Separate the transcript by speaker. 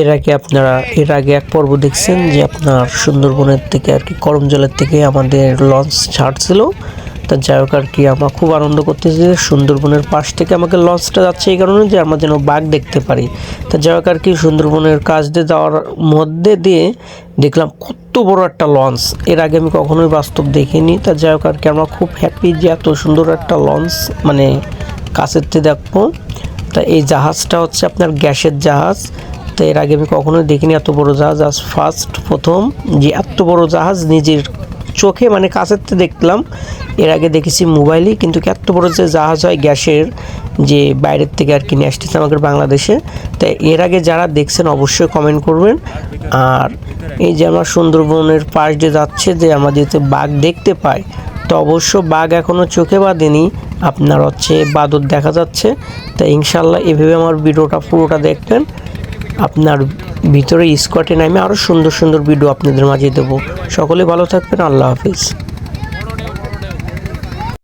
Speaker 1: এর আগে আপনারা, এর আগে এক পর্ব দেখছেন যে আপনার সুন্দরবনের থেকে আর কি করমজলের থেকে আমাদের লঞ্চ ছাড়ছিল। তা যাই হোক আর কি, আমার খুব আনন্দ করতেছি যে সুন্দরবনের পাশ থেকে আমাকে লঞ্চটা যাচ্ছে এই কারণে যে আমরা যেন বাঘ দেখতে পারি। তা যাই হোক আর কি, সুন্দরবনের কাজ দিয়ে যাওয়ার মধ্যে দিয়ে দেখলাম কত বড় একটা লঞ্চ। এর আগে আমি কখনোই বাস্তব দেখিনি। তা যাই হোক আর কি, আমরা খুব হ্যাপি যে এত সুন্দর একটা লঞ্চ মানে কাছের থেকে দেখব। তা এই জাহাজটা হচ্ছে আপনার গ্যাসের জাহাজ। তো এর আগে আমি কখনোই দেখিনি এত বড় জাহাজ। আজ ফার্স্ট প্রথম যে এত বড় জাহাজ নিজের চোখে মানে কাছের দেখলাম। এর আগে দেখেছি মোবাইলে কিন্তু এত বড় যে জাহাজ হয় গ্যাসের যে বাইরের থেকে আর কি নিয়ে আসতেছে আমাদের বাংলাদেশে। তাই এর আগে যারা দেখছেন অবশ্যই কমেন্ট করবেন। আর এই যে আমার সুন্দরবনের পাশ দিয়ে যাচ্ছে যে আমরা যেতে বাঘ দেখতে পাই, তো অবশ্য বাঘ এখনও চোখে বাঁধেনি। আপনার হচ্ছে বাদর দেখা যাচ্ছে। তাই ইনশাল্লাহ এভাবে আমার ভিডিওটা পুরোটা দেখবেন। আপনার ভিতরে স্কোয়াটে নামে আরও সুন্দর সুন্দর ভিডিও আপনাদের মাঝে দেবো। সকলে ভালো থাকবেন, আল্লাহ হাফিজ।